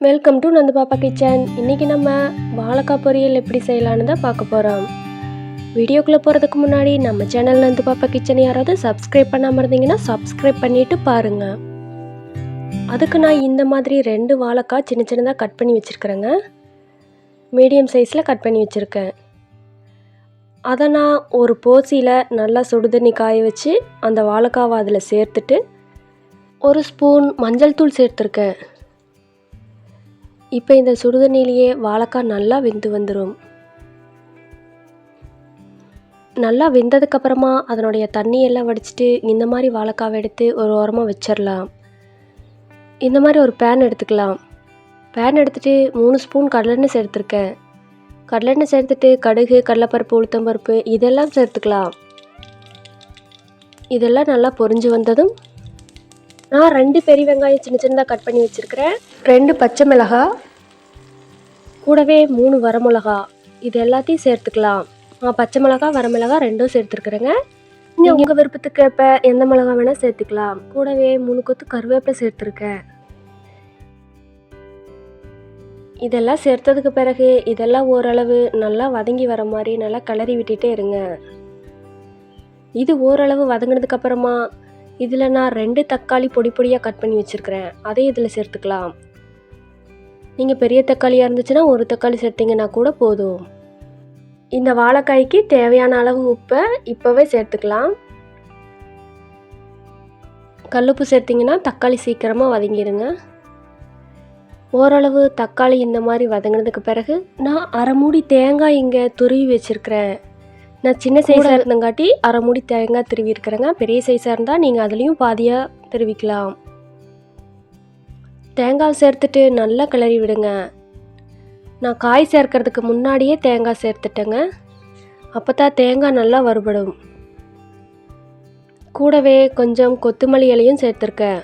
Welcome to Nandu Pappa kitchen இன்றைக்கி நம்ம வாழைக்காய் பொரியல் எப்படி செய்யலான்னு தான் பார்க்க போகிறோம் வீடியோக்குள்ளே போகிறதுக்கு முன்னாடி நம்ம சேனல் நந்து பாப்பா கிச்சன் யாராவது சப்ஸ்கிரைப் பண்ணாமல் இருந்தீங்கன்னா சப்ஸ்கிரைப் பண்ணிவிட்டு பாருங்கள் அதுக்கு நான் இந்த மாதிரி ரெண்டு வாழைக்காய் சின்ன சின்னதாக கட் பண்ணி வச்சுருக்குறேங்க. மீடியம் சைஸில் கட் பண்ணி வச்சுருக்கேன். அதை நான் ஒரு போசியில் நல்லா சுடுதண்ணி காய வச்சு அந்த வாழைக்காவை அதில் சேர்த்துட்டு ஒரு ஸ்பூன் மஞ்சள் தூள் சேர்த்துருக்கேன். இப்போ இந்த சுடுதண்ணிலேயே வாழைக்காய் நல்லா வெந்து வந்துடும் நல்லா வெந்ததுக்கப்புறமா அதனுடைய தண்ணியெல்லாம் வடிச்சிட்டு இந்த மாதிரி வாழைக்காவை எடுத்து ஒரு ஓரமாக வச்சிடலாம் இந்த மாதிரி ஒரு பேன் எடுத்துக்கலாம். பேன் எடுத்துகிட்டு மூணு ஸ்பூன் கடலெண்ணெய் சேர்த்துருக்கேன். கடலெண்ணெய் சேர்த்துட்டு கடுகு கடலைப்பருப்பு உளுத்தம்பருப்பு இதெல்லாம் சேர்த்துக்கலாம். இதெல்லாம் நல்லா பொரிஞ்சு வந்ததும் நான் ரெண்டு பெரிய வெங்காயம் சின்ன சின்னதாக கட் பண்ணி வச்சுருக்கிறேன். ரெண்டு பச்சை மிளகாய் கூடவே மூணு வரமிளகா. இது எல்லாத்தையும் சேர்த்துக்கலாம். நான் பச்சை மிளகா வரமிளகா ரெண்டும் சேர்த்துருக்குறேங்க. நீங்கள் உங்கள் விருப்பத்துக்கு ஏற்ப எந்த மிளகா வேணால் சேர்த்துக்கலாம். கூடவே மூணு கொத்து கருவேப்பிலை சேர்த்துருக்கேன். இதெல்லாம் சேர்த்ததுக்கு பிறகு இதெல்லாம் ஓரளவு நல்லா வதங்கி வர மாதிரி நல்லா கிளறி விட்டுட்டே இருங்க. இது ஓரளவு வதங்கினதுக்கப்புறமா இதில் நான் ரெண்டு தக்காளி பொடி பொடியாக கட் பண்ணி வச்சுருக்கிறேன். அதையும் இதில் சேர்த்துக்கலாம். நீங்கள் பெரிய தக்காளியாக இருந்துச்சுன்னா ஒரு தக்காளி சேர்த்திங்கன்னா கூட போதும். இந்த வாழைக்காய்க்கு தேவையான அளவு உப்பை இப்போவே சேர்த்துக்கலாம். கல்லுப்பு சேர்த்திங்கன்னா தக்காளி சீக்கிரமாக வதங்கிடுங்க. ஓரளவு தக்காளி இந்த மாதிரி வதங்கினதுக்கு பிறகு நான் அரை மூடி தேங்காய் இங்கே துருவி வச்சுருக்கிறேன். நான் சின்ன சைஸாக இருந்தங்காட்டி அரை மூடி தேங்காய் திருவி இருக்கிறேங்க பெரிய சைஸாக இருந்தால் நீங்கள் அதுலேயும் பாதியாக திருவிக்கலாம். தேங்காய் சேர்த்துட்டு நல்லா கிளறி விடுங்க. நான் காய் சேர்க்கறதுக்கு முன்னாடியே தேங்காய் சேர்த்துட்டேங்க. அப்போ தான் தேங்காய் நல்லா வறுபடும். கூடவே கொஞ்சம் கொத்தமல்லி இலையும் சேர்த்துருக்கேன்.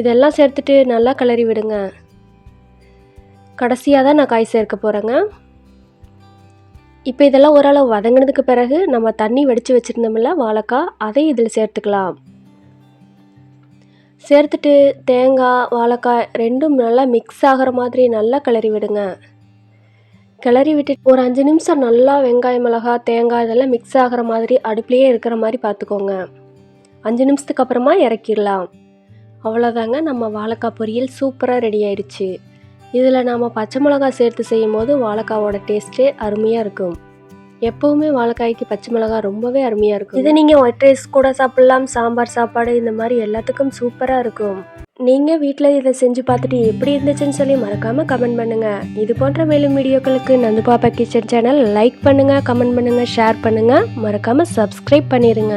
இதெல்லாம் சேர்த்துட்டு நல்லா கிளறி விடுங்க. கடைசியாக தான் நான் காய் சேர்க்க போகிறேங்க இப்போ இதெல்லாம் ஓரளவு வதங்கினதுக்கு பிறகு நம்ம தண்ணி வடித்து வச்சுருந்தோம்ல வாழைக்காய் அதை இதில் சேர்த்துக்கலாம். சேர்த்துட்டு தேங்காய் வாழைக்காய் ரெண்டும் நல்லா மிக்ஸ் ஆகிற மாதிரி நல்லா கிளறி விடுங்க. கிளறி விட்டு ஒரு அஞ்சு நிமிஷம் நல்லா வெங்காயம் மிளகா தேங்காய் இதெல்லாம் மிக்ஸ் ஆகிற மாதிரி அடுப்புலேயே இருக்கிற மாதிரி பார்த்துக்கோங்க. அஞ்சு நிமிஷத்துக்கு அப்புறமா இறக்கிடலாம். அவ்வளோதாங்க நம்ம வாழைக்காய் பொரியல் சூப்பராக ரெடி ஆயிடுச்சு. இதில் நாம் பச்சை மிளகாய் சேர்த்து செய்யும் போது வாழைக்காவோட டேஸ்ட்டே அருமையாக இருக்கும். எப்போவுமே வாழைக்காய்க்கு பச்சை மிளகாய் ரொம்பவே அருமையாக இருக்கும். இதை நீங்கள் ஒயிட் ரைஸ் கூட சாப்பிட்லாம் சாம்பார் சாப்பாடு இந்த மாதிரி எல்லாத்துக்கும் சூப்பராக இருக்கும். நீங்கள் வீட்டில் இதை செஞ்சு பார்த்துட்டு எப்படி இருந்துச்சுன்னு சொல்லி மறக்காமல் கமெண்ட் பண்ணுங்கள் இது போன்ற மேலும் வீடியோக்களுக்கு Nandu Pappa kitchen channel like பண்ணுங்கள் கமெண்ட் பண்ணுங்கள் ஷேர் பண்ணுங்கள் மறக்காமல் சப்ஸ்கிரைப் பண்ணிடுங்க